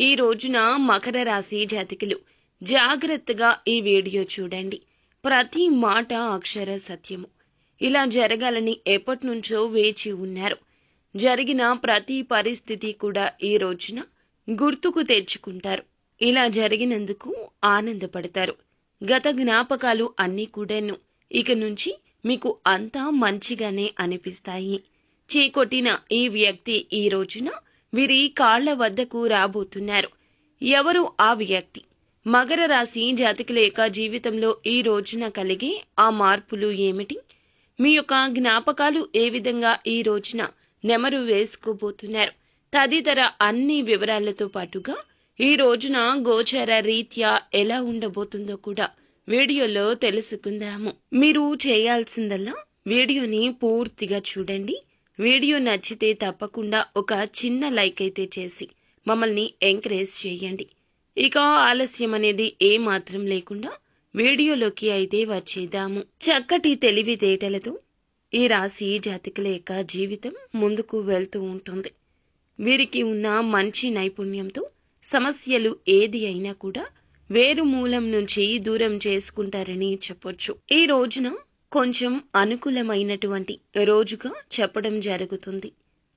ఈ రోజున మకర రాశి జాతకులు జాగ్రత్తగా ఈ వీడియో చూడండి. ప్రతి మాట అక్షర సత్యము. ఇలా జరగాలని ఎప్పటి నుంచో వేచి ఉన్నారు. జరిగిన ప్రతి పరిస్థితి కూడా ఈ రోజున గుర్తుకు తెచ్చుకుంటారు. ఇలా జరిగినందుకు ఆనందపడతారు. గత జ్ఞాపకాలు అన్నీ కూడాను ఇక నుంచి మీకు అంతా మంచిగానే అనిపిస్తాయి. చీకొట్టిన ఈ వ్యక్తి ఈ రోజున వీరి కాళ్ళ వద్దకు రాబోతున్నారు. ఎవరు ఆ వ్యక్తి? మగర రాశి జాతకుల యొక్క జీవితంలో ఈ రోజున కలిగే ఆ మార్పులు ఏమిటి? మీ యొక్క జ్ఞాపకాలు ఏ విధంగా ఈ రోజున నెమరు వేసుకోబోతున్నారు? తదితర అన్ని వివరాలతో పాటుగా ఈ రోజున గోచర రీత్యా ఎలా ఉండబోతుందో కూడా వీడియోలో తెలుసుకుందాము. మీరు చేయాల్సిందల్లా వీడియోని పూర్తిగా చూడండి. వీడియో నచ్చితే తప్పకుండా ఒక చిన్న లైక్ అయితే చేసి మమ్మల్ని ఎంకరేజ్ చేయండి. ఇక ఆలస్యం అనేది ఏమాత్రం లేకుండా వీడియోలోకి అయితే వచ్చేద్దాము. చక్కటి తెలివితేటలతో ఈ రాశి జాతకుల యొక్క జీవితం ముందుకు వెళ్తూ ఉంటుంది. వీరికి ఉన్న మంచి నైపుణ్యంతో సమస్యలు ఏది అయినా కూడా వేరు మూలం నుంచి దూరం చేసుకుంటారని చెప్పొచ్చు. ఈ రోజున కొంచెం అనుకూలమైనటువంటి రోజుగా చెప్పడం జరుగుతుంది.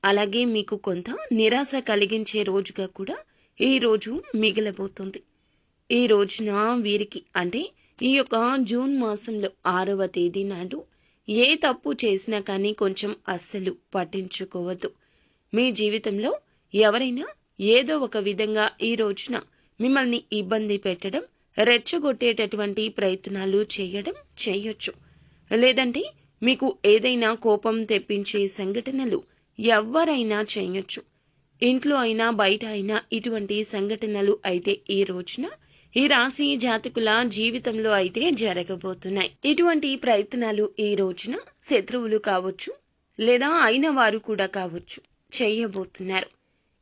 అలాగే మీకు కొంత నిరాశ కలిగించే రోజుగా కూడా ఈ రోజు మిగిలబోతుంది. ఈ రోజున వీరికి అంటే ఈ యొక్క జూన్ మాసంలో ఆరవ తేదీ నాడు ఏ తప్పు చేసినా కానీ కొంచెం అస్సలు పట్టించుకోవద్దు. మీ జీవితంలో ఎవరైనా ఏదో ఒక విధంగా ఈ రోజున మిమ్మల్ని ఇబ్బంది పెట్టడం రెచ్చగొట్టేటటువంటి ప్రయత్నాలు చేయడం చేయొచ్చు. లేదంటే మీకు ఏదైనా కోపం తెప్పించే సంఘటనలు ఎవరైనా చేయొచ్చు. ఇంట్లో అయినా బయట అయినా ఇటువంటి సంఘటనలు అయితే ఈ రోజున ఈ రాశి జాతకుల జీవితంలో అయితే జరగబోతున్నాయి. ఇటువంటి ప్రయత్నాలు ఈ రోజున శత్రువులు కావచ్చు లేదా అయిన వారు కూడా కావచ్చు చేయబోతున్నారు.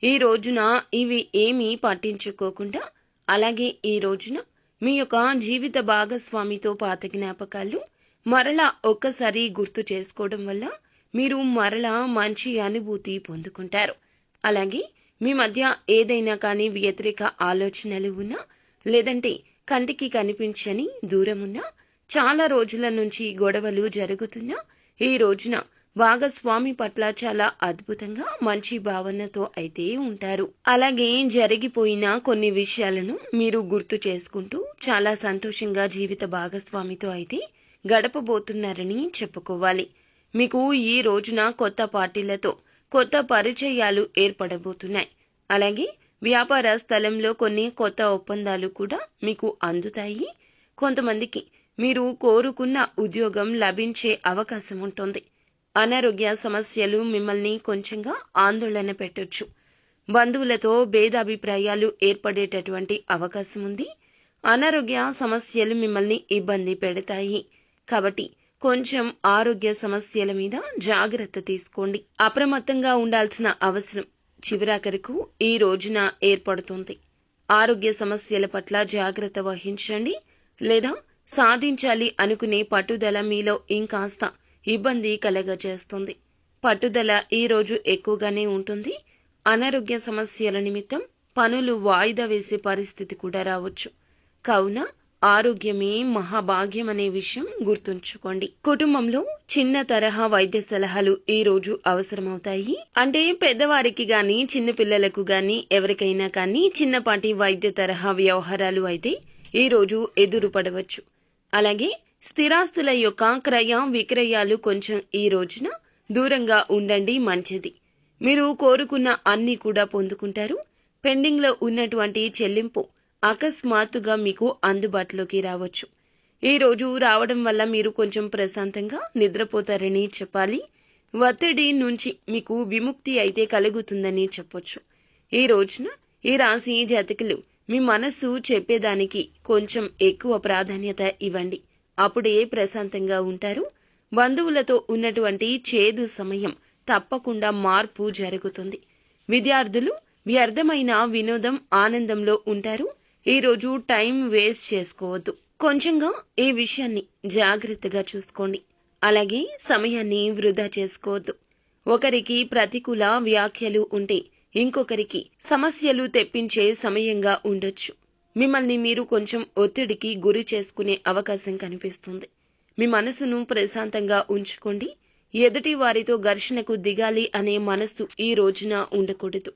ఈ రోజున ఇవి ఏమీ పట్టించుకోకుండా అలాగే ఈ రోజున మీ యొక్క జీవిత భాగస్వామితో పాత జ్ఞాపకాలు మరలా ఒక్కసారి గుర్తు చేసుకోవడం వల్ల మీరు మరలా మంచి అనుభూతి పొందుకుంటారు. అలాగే మీ మధ్య ఏదైనా కానీ వ్యతిరేక ఆలోచనలు ఉన్నా లేదంటే కంటికి కనిపించని దూరం ఉన్నా చాలా రోజుల నుంచి గొడవలు జరుగుతున్నా ఈ రోజున భాగస్వామి పట్ల చాలా అద్భుతంగా మంచి భావనతో అయితే ఉంటారు. అలాగే జరిగిపోయిన కొన్ని విషయాలను మీరు గుర్తు చేసుకుంటూ చాలా సంతోషంగా జీవిత భాగస్వామితో అయితే గడపబోతున్నారని చెప్పుకోవాలి. మీకు ఈ రోజున కొత్త పార్టీలతో కొత్త పరిచయాలు ఏర్పడబోతున్నాయి. అలాగే వ్యాపార స్థలంలో కొన్ని కొత్త ఒప్పందాలు కూడా మీకు అందుతాయి. కొంతమందికి మీరు కోరుకున్న ఉద్యోగం లభించే అవకాశం ఉంటుంది. అనారోగ్య సమస్యలు మిమ్మల్ని కొంచెంగా ఆందోళన పెట్టొచ్చు. బంధువులతో భేదాభిప్రాయాలు ఏర్పడేటటువంటి అవకాశం ఉంది. అనారోగ్య సమస్యలు మిమ్మల్ని ఇబ్బంది పెడతాయి. కాబట్టి కొంచెం ఆరోగ్య సమస్యల మీద జాగ్రత్త తీసుకోండి. అప్రమత్తంగా ఉండాల్సిన అవసరం చివరాఖరకు ఈ రోజున ఏర్పడుతుంది. ఆరోగ్య సమస్యల పట్ల జాగ్రత్త వహించండి లేదా సాధించాలి అనుకునే పట్టుదల మీలో ఇంకాస్త ఇబ్బంది కలగజేస్తుంది. పట్టుదల ఈ రోజు ఎక్కువగానే ఉంటుంది. అనారోగ్య సమస్యల నిమిత్తం పనులు వాయిదా వేసే పరిస్థితి కూడా రావచ్చు. కావున ఆరోగ్యమే మహాభాగ్యం అనే విషయం గుర్తుంచుకోండి. కుటుంబంలో చిన్న తరహా వైద్య సలహాలు ఈ రోజు అవసరమవుతాయి. అంటే పెద్దవారికి గాని చిన్న పిల్లలకు గాని ఎవరికైనా కానీ చిన్నపాటి వైద్య తరహా వ్యవహారాలు అయితే ఈ రోజు ఎదురుపడవచ్చు. అలాగే స్థిరాస్తుల యొక్క క్రయ విక్రయాలు కొంచెం ఈ రోజున దూరంగా ఉండండి మంచిది. మీరు కోరుకున్న అన్ని కూడా పొందుకుంటారు. పెండింగ్లో ఉన్నటువంటి చెల్లింపు అకస్మాత్తుగా మీకు అందుబాటులోకి రావచ్చు. ఈరోజు రావడం వల్ల మీరు కొంచెం ప్రశాంతంగా నిద్రపోతారని చెప్పాలి. ఒత్తిడి నుంచి మీకు విముక్తి అయితే కలుగుతుందని చెప్పొచ్చు. ఈ రోజున ఈ రాశి జాతకులు మీ మనస్సు చెప్పేదానికి కొంచెం ఎక్కువ ప్రాధాన్యత ఇవ్వండి. అప్పుడే ప్రశాంతంగా ఉంటారు. బంధువులతో ఉన్నటువంటి చేదు సమయం తప్పకుండా మార్పు జరుగుతుంది. విద్యార్థులు వ్యర్థమైన వినోదం ఆనందంలో ఉంటారు. ఈరోజు టైం వేస్ట్ చేసుకోవద్దు. కొంచెంగా ఈ విషయాన్ని జాగ్రత్తగా చూసుకోండి. అలాగే సమయాన్ని వృధా చేసుకోవద్దు. ఒకరికి ప్రతికూల వ్యాఖ్యలు ఉంటే ఇంకొకరికి సమస్యలు తెప్పించే సమయంగా ఉండొచ్చు. మిమ్మల్ని మీరు కొంచెం ఒత్తిడికి గురి చేసుకునే అవకాశం కనిపిస్తుంది. మీ మనసును ప్రశాంతంగా ఉంచుకోండి. ఎదుటి వారితో ఘర్షణకు దిగాలి అనే మనస్సు ఈ రోజున ఉండకూడదు.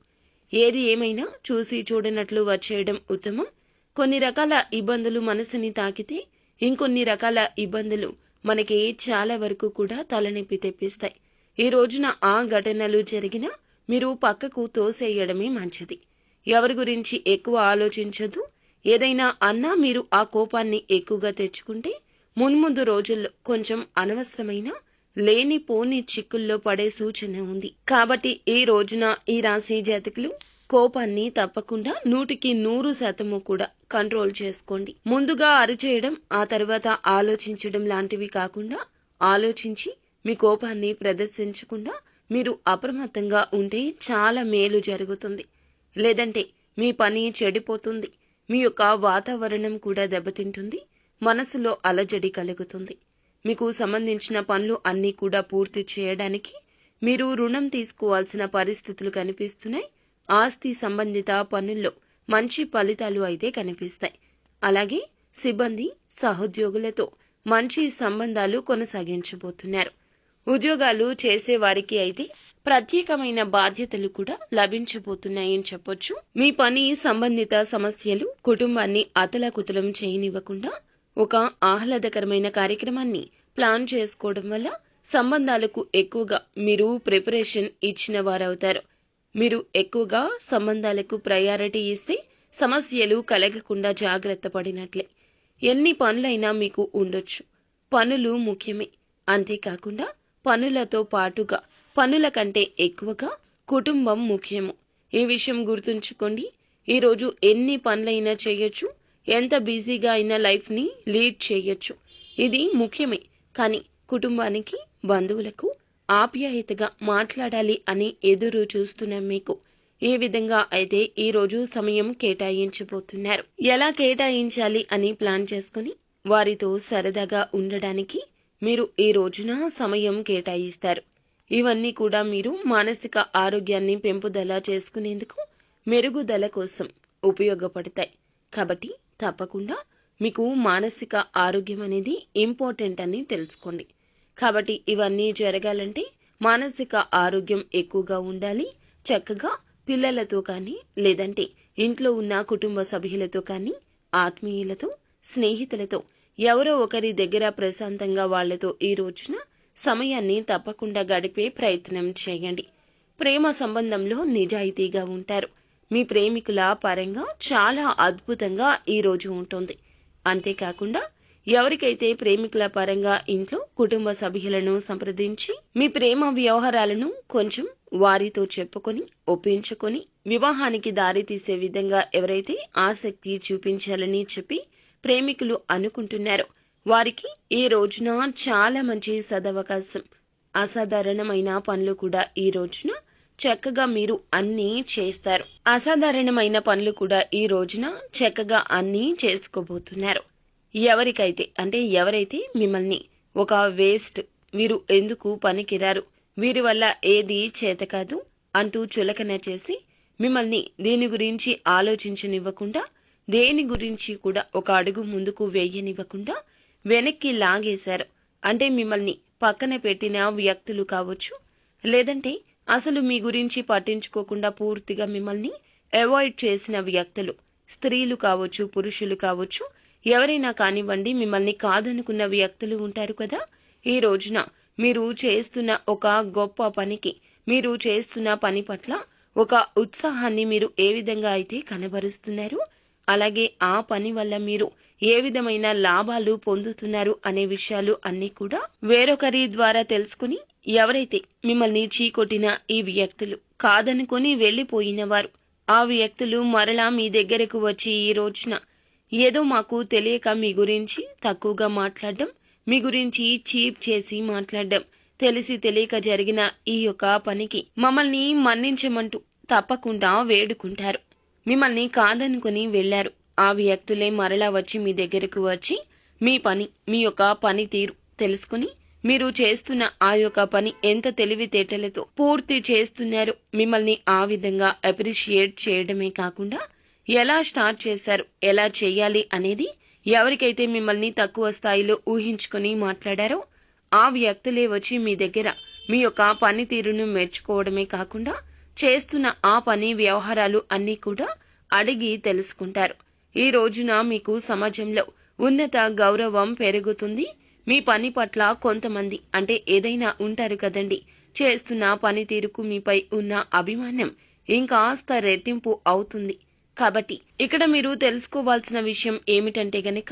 ఏది ఏమైనా చూసి చూడనట్లు వచ్చేయడం ఉత్తమం. కొన్ని రకాల ఇబ్బందులు మనసుని తాకితే ఇంకొన్ని రకాల ఇబ్బందులు మనకి చాలా వరకు కూడా తలనొప్పి తెప్పిస్తాయి. ఈ రోజున ఆ ఘటనలు జరిగినా మీరు పక్కకు తోసేయడమే మంచిది. ఎవరి గురించి ఎక్కువ ఆలోచించదు. ఏదైనా అన్నా మీరు ఆ కోపాన్ని ఎక్కువగా తెచ్చుకుంటే మున్ముందు రోజుల్లో కొంచెం అనవసరమైన లేని పోని చిక్కుల్లో పడే సూచన ఉంది. కాబట్టి ఈ రోజున ఈ రాశి జాతకులు కోపాన్ని తప్పకుండా నూటికి నూరు శాతము కూడా కంట్రోల్ చేసుకోండి. ముందుగా అరిచేయడం ఆ తర్వాత ఆలోచించడం లాంటివి కాకుండా ఆలోచించి మీ కోపాన్ని ప్రదర్శించకుండా మీరు అప్రమత్తంగా ఉంటే చాలా మేలు జరుగుతుంది. లేదంటే మీ పని చెడిపోతుంది. మీ యొక్క వాతావరణం కూడా దెబ్బతింటుంది. మనసులో అలజడి కలుగుతుంది. మీకు సంబంధించిన పనులు అన్నీ కూడా పూర్తి చేయడానికి మీరు రుణం తీసుకోవాల్సిన పరిస్థితులు కనిపిస్తున్నాయి. ఆస్తి సంబంధిత పనుల్లో మంచి ఫలితాలు అయితే కనిపిస్తాయి. అలాగే సిబ్బంది సహోద్యోగులతో మంచి సంబంధాలు కొనసాగించబోతున్నారు. ఉద్యోగాలు చేసే వారికి అయితే ప్రత్యేకమైన బాధ్యతలు కూడా లభించబోతున్నాయని చెప్పొచ్చు. మీ పని సంబంధిత సమస్యలు కుటుంబాన్ని అతలకుతలం చేయనివ్వకుండా ఒక ఆహ్లాదకరమైన కార్యక్రమాన్ని ప్లాన్ చేసుకోవడం వల్ల సంబంధాలకు ఎక్కువగా మీరు ప్రిపరేషన్ ఇచ్చిన వారవుతారు. మీరు ఎక్కువగా సంబంధాలకు ప్రయారిటీ ఇస్తే సమస్యలు కలగకుండా జాగ్రత్త పడినట్లే. ఎన్ని పనులైనా మీకు ఉండొచ్చు. పనులు ముఖ్యమే. అంతేకాకుండా పనులతో పాటుగా పనుల కంటే ఎక్కువగా కుటుంబం ముఖ్యము. ఈ విషయం గుర్తుంచుకోండి. ఈరోజు ఎన్ని పనులైనా చేయొచ్చు. ఎంత బిజీగా అయినా లైఫ్ని లీడ్ చేయొచ్చు. ఇది ముఖ్యమే. కానీ కుటుంబానికి బంధువులకు ఆప్యాయతగా మాట్లాడాలి అని ఎదురు చూస్తున్న మీకు ఏ విధంగా అయితే ఈరోజు సమయం కేటాయించబోతున్నారు. ఎలా కేటాయించాలి అని ప్లాన్ చేసుకుని వారితో సరదాగా ఉండడానికి మీరు ఈ రోజున సమయం కేటాయిస్తారు. ఇవన్నీ కూడా మీరు మానసిక ఆరోగ్యాన్ని పెంపుదల చేసుకునేందుకు మెరుగుదల కోసం ఉపయోగపడతాయి. కాబట్టి తప్పకుండా మీకు మానసిక ఆరోగ్యం అనేది ఇంపార్టెంట్ అని తెలుసుకోండి. కాబట్టి ఇవన్నీ జరగాలంటే మానసిక ఆరోగ్యం ఎక్కువగా ఉండాలి చక్కగా పిల్లలతో కానీ లేదంటే ఇంట్లో ఉన్న కుటుంబ సభ్యులతో కానీ ఆత్మీయులతో స్నేహితులతో ఎవరో ఒకరి దగ్గర ప్రశాంతంగా వాళ్ళతో ఈ రోజున సమయాన్ని తప్పకుండా గడిపే ప్రయత్నం చేయండి. ప్రేమ సంబంధంలో నిజాయితీగా ఉంటారు. మీ ప్రేమికుల పరంగా చాలా అద్భుతంగా ఈ రోజు ఉంటుంది. అంతేకాకుండా ఎవరికైతే ప్రేమికుల పరంగా ఇంట్లో కుటుంబ సభ్యులను సంప్రదించి మీ ప్రేమ వ్యవహారాలను కొంచెం వారితో చెప్పుకొని ఒప్పించుకొని వివాహానికి దారి తీసే విధంగా ఎవరైతే ఆసక్తి చూపించాలని చెప్పి ప్రేమికులు అనుకుంటున్నారో వారికి ఈ రోజున చాలా మంచి సదవకాశం అసాధారణమైన పనులు కూడా ఈ రోజున చక్కగా మీరు అన్నీ చేస్తారు. అసాధారణమైన పనులు కూడా ఈ రోజున చక్కగా అన్నీ చేసుకోబోతున్నారు. ఎవరికైతే అంటే ఎవరైతే మిమ్మల్ని ఒక వేస్ట్ వీరు ఎందుకు పనికిరారు వీరి వల్ల ఏది చేత కాదు అంటూ చులకన చేసి మిమ్మల్ని దీని గురించి ఆలోచించనివ్వకుండా దేని గురించి కూడా ఒక అడుగు ముందుకు వేయనివ్వకుండా వెనక్కి లాగేశారు. అంటే మిమ్మల్ని పక్కన పెట్టిన వ్యక్తులు కావచ్చు లేదంటే అసలు మీ గురించి పట్టించుకోకుండా పూర్తిగా మిమ్మల్ని అవాయిడ్ చేసిన వ్యక్తులు స్త్రీలు కావచ్చు పురుషులు కావచ్చు ఎవరైనా కానివ్వండి మిమ్మల్ని కాదనుకున్న వ్యక్తులు ఉంటారు కదా? ఈ రోజున మీరు చేస్తున్న ఒక గొప్ప పనికి మీరు చేస్తున్న పని పట్ల ఒక ఉత్సాహాన్ని మీరు ఏ విధంగా అయితే కనబరుస్తున్నారు? అలాగే ఆ పని వల్ల మీరు ఏ విధమైన లాభాలు పొందుతున్నారు అనే విషయాలు అన్నీ కూడా వేరొకరి ద్వారా తెలుసుకుని ఎవరైతే మిమ్మల్ని చీకొట్టిన ఈ వ్యక్తులు కాదనుకొని వెళ్ళిపోయినవారు ఆ వ్యక్తులు మరలా మీ దగ్గరకు వచ్చి ఈ రోజున ఏదో మాకు తెలియక మీ గురించి తక్కువగా మాట్లాడడం మీ గురించి చీప్ చేసి మాట్లాడడం తెలిసి తెలియక జరిగిన ఈ యొక్క పనికి మమ్మల్ని మన్నించమంటూ తప్పకుండా వేడుకుంటారు. మిమ్మల్ని కాదనుకుని వెళ్ళారు ఆ వ్యక్తులే మరలా వచ్చి మీ దగ్గరకు వచ్చి మీ పని మీ యొక్క పనితీరు తెలుసుకుని మీరు చేస్తున్న ఆ యొక్క పని ఎంత తెలివితేటలతో పూర్తి చేస్తున్నారు మిమ్మల్ని ఆ విధంగా అప్రిషియేట్ చేయడమే కాకుండా ఎలా స్టార్ట్ చేశారు ఎలా చేయాలి అనేది ఎవరికైతే మిమ్మల్ని తక్కువ స్థాయిలో ఊహించుకుని మాట్లాడారో ఆ వ్యక్తులే వచ్చి మీ దగ్గర మీ యొక్క పనితీరును మెచ్చుకోవడమే కాకుండా చేస్తున్న ఆ పని వ్యవహారాలు అన్నీ కూడా అడిగి తెలుసుకుంటారు. ఈ రోజున మీకు సమాజంలో ఉన్నత గౌరవం పెరుగుతుంది. మీ పని పట్ల కొంతమంది అంటే ఏదైనా ఉంటారు కదండి. చేస్తున్న పనితీరుకు మీపై ఉన్న అభిమానం ఇంకాస్త రెట్టింపు అవుతుంది. కాబట్టి ఇక్కడ మీరు తెలుసుకోవాల్సిన విషయం ఏమిటంటే గనక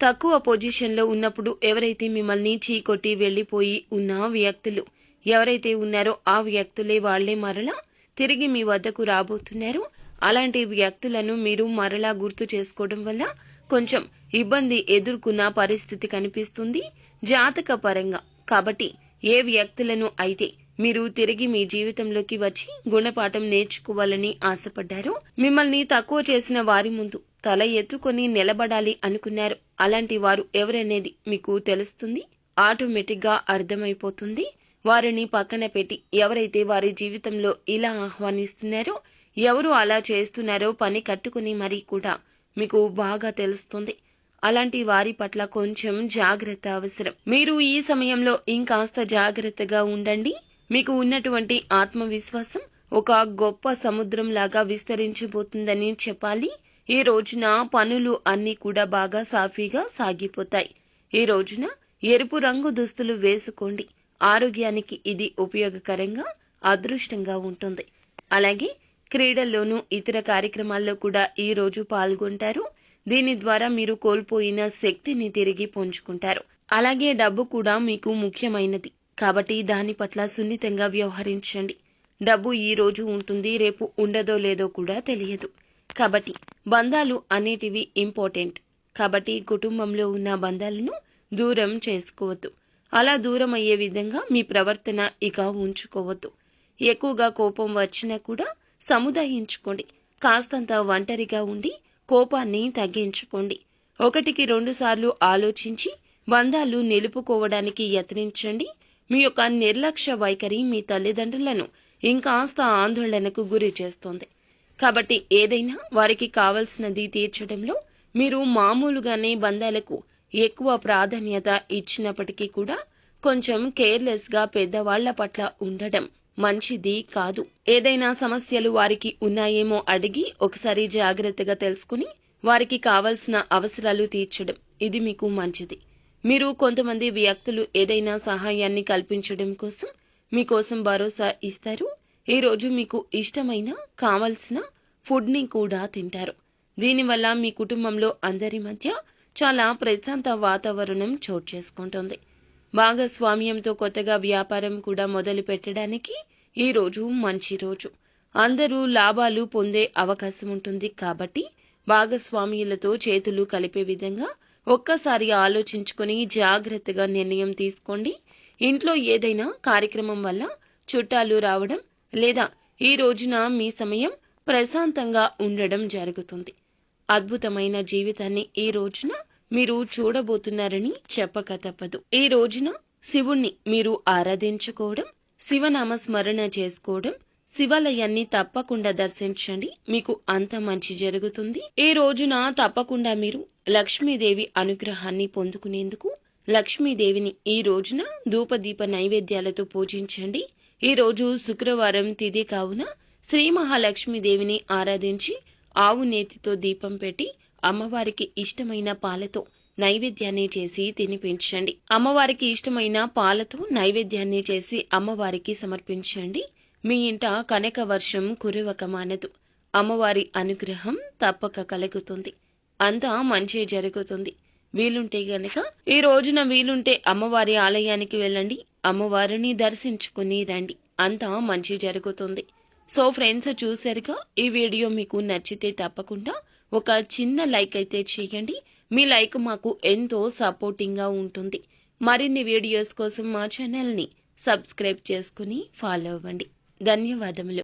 తక్కువ పొజిషన్లో ఉన్నప్పుడు ఎవరైతే మిమ్మల్ని చీకొట్టి వెళ్ళిపోయి ఉన్న వ్యక్తులు ఎవరైతే ఉన్నారో ఆ వ్యక్తులే వాళ్ళే మరలా తిరిగి మీ వద్దకు రాబోతున్నారు. అలాంటి వ్యక్తులను మీరు మరలా గుర్తు చేసుకోవడం వల్ల కొంచెం ఇబ్బంది ఎదుర్కొన్న పరిస్థితి కనిపిస్తుంది జాతక పరంగా కాబట్టి ఏ వ్యక్తులను అయితే మీరు తిరిగి మీ జీవితంలోకి వచ్చి గుణపాఠం నేర్చుకోవాలని ఆశపడ్డారో మిమ్మల్ని తక్కువ చేసిన వారి ముందు తల ఎత్తుకొని నిలబడాలి అనుకున్నారు. అలాంటి వారు ఎవరనేది మీకు తెలుస్తుంది? ఆటోమేటిక్గా అర్థమైపోతుంది. వారిని పక్కన పెట్టి ఎవరైతే వారి జీవితంలో ఇలా ఆహ్వానిస్తున్నారో ఎవరు అలా చేస్తున్నారో పని కట్టుకుని మరీ కూడా మీకు బాగా తెలుస్తుంది. అలాంటి వారి పట్ల కొంచెం జాగ్రత్త అవసరం. మీరు ఈ సమయంలో ఇంకాస్త జాగ్రత్తగా ఉండండి. మీకు ఉన్నటువంటి ఆత్మవిశ్వాసం ఒక గొప్ప సముద్రం లాగా విస్తరించబోతుందని చెప్పాలి. ఈ రోజున పనులు అన్నీ కూడా బాగా సాఫీగా సాగిపోతాయి. ఈ రోజున ఎరుపు రంగు దుస్తులు వేసుకోండి. ఆరోగ్యానికి ఇది ఉపయోగకరంగా అదృష్టంగా ఉంటుంది. అలాగే క్రీడల్లోనూ ఇతర కార్యక్రమాల్లో కూడా ఈ రోజు పాల్గొంటారు. దీని ద్వారా మీరు కోల్పోయిన శక్తిని తిరిగి పుంజుకుంటారు. అలాగే డబ్బు కూడా మీకు ముఖ్యమైనది. కాబట్టి దాని పట్ల సున్నితంగా వ్యవహరించండి. డబ్బు ఈ రోజు ఉంటుంది రేపు ఉండదో లేదో కూడా తెలియదు. కాబట్టి బంధాలు అనేటివి ఇంపార్టెంట్. కాబట్టి కుటుంబంలో ఉన్న బంధాలను దూరం చేసుకోవద్దు. అలా దూరం అయ్యే విధంగా మీ ప్రవర్తన ఇక ఉంచుకోవద్దు. ఎక్కువగా కోపం వచ్చినా కూడా సముదాయించుకోండి. కాస్తంత ఒంటరిగా ఉండి కోపాన్ని తగ్గించుకోండి. ఒకటికి రెండు సార్లు ఆలోచించి బంధాలు నిలుపుకోవడానికి యత్నించండి. మీ యొక్క నిర్లక్ష్య వైఖరి మీ తల్లిదండ్రులను ఇంకాస్త ఆందోళనకు గురి చేస్తోంది. కాబట్టి ఏదైనా వారికి కావలసినది తీర్చడంలో మీరు మామూలుగానే బంధాలకు ఎక్కువ ప్రాధాన్యత ఇచ్చినప్పటికీ కూడా కొంచెం కేర్లెస్గా పెద్దవాళ్ళ పట్ల ఉండటం మంచిది కాదు. ఏదైనా సమస్యలు వారికి ఉన్నాయేమో అడిగి ఒకసారి జాగ్రత్తగా తెలుసుకుని వారికి కావలసిన అవసరాలు తీర్చడం. ఇది మీకు మంచిది. మీరు కొంతమంది వ్యక్తులు ఏదైనా సహాయాన్ని కల్పించడం కోసం మీకోసం భరోసా ఇస్తారు. ఈ రోజు మీకు ఇష్టమైన కావలసిన ఫుడ్ని కూడా తింటారు. దీనివల్ల మీ కుటుంబంలో అందరి మధ్య చాలా ప్రశాంత వాతావరణం చోటు చేసుకుంటుంది. భాగస్వామ్యంతో కొత్తగా వ్యాపారం కూడా మొదలు పెట్టడానికి ఈ రోజు మంచి రోజు. అందరూ లాభాలు పొందే అవకాశం ఉంటుంది కాబట్టి భాగస్వామ్యులతో చేతులు కలిపే విధంగా ఒక్కసారి ఆలోచించుకొని జాగ్రత్తగా నిర్ణయం తీసుకోండి. ఇంట్లో ఏదైనా కార్యక్రమం వల్ల చుట్టాలు రావడం లేదా ఈ రోజున మీ సమయం ప్రశాంతంగా ఉండడం జరుగుతుంది. అద్భుతమైన జీవితాన్ని ఈ రోజున మీరు చూడబోతున్నారని చెప్పక తప్పదు. ఈ రోజున శివుణ్ణి మీరు ఆరాధించుకోవడం శివనామస్మరణ చేసుకోవడం శివాలయాన్ని తప్పకుండా దర్శించండి. మీకు అంత మంచి జరుగుతుంది. ఈ రోజున తప్పకుండా మీరు లక్ష్మీదేవి అనుగ్రహాన్ని పొందుకునేందుకు లక్ష్మీదేవిని ఈ రోజున ధూపదీప నైవేద్యాలతో పూజించండి. ఈ రోజు శుక్రవారం తిది కావున శ్రీ మహాలక్ష్మీదేవిని ఆరాధించి ఆవు నేతితో దీపం పెట్టి అమ్మవారికి ఇష్టమైన పాలతో నైవేద్యాన్ని చేసి తినిపించండి అమ్మవారికి ఇష్టమైన పాలతో నైవేద్యాన్ని చేసి అమ్మవారికి సమర్పించండి. మీ ఇంట కనక వర్షం కురవక మానదు. అమ్మవారి అనుగ్రహం తప్పక కలుగుతుంది. అంతా మంచి జరుగుతుంది. వీలుంటే గనక ఈ రోజున వీలుంటే అమ్మవారి ఆలయానికి వెళ్ళండి. అమ్మవారిని దర్శించుకుని రండి. అంతా మంచి జరుగుతుంది. సో ఫ్రెండ్స్ చూసారుగా ఈ వీడియో మీకు నచ్చితే తప్పకుండా ఒక చిన్న లైక్ అయితే చేయండి. మీ లైక్ మాకు ఎంతో సపోర్టింగ్గా ఉంటుంది. మరిన్ని వీడియోస్ కోసం మా ఛానల్ని సబ్స్క్రైబ్ చేసుకుని ఫాలో అవ్వండి. ధన్యవాదములు.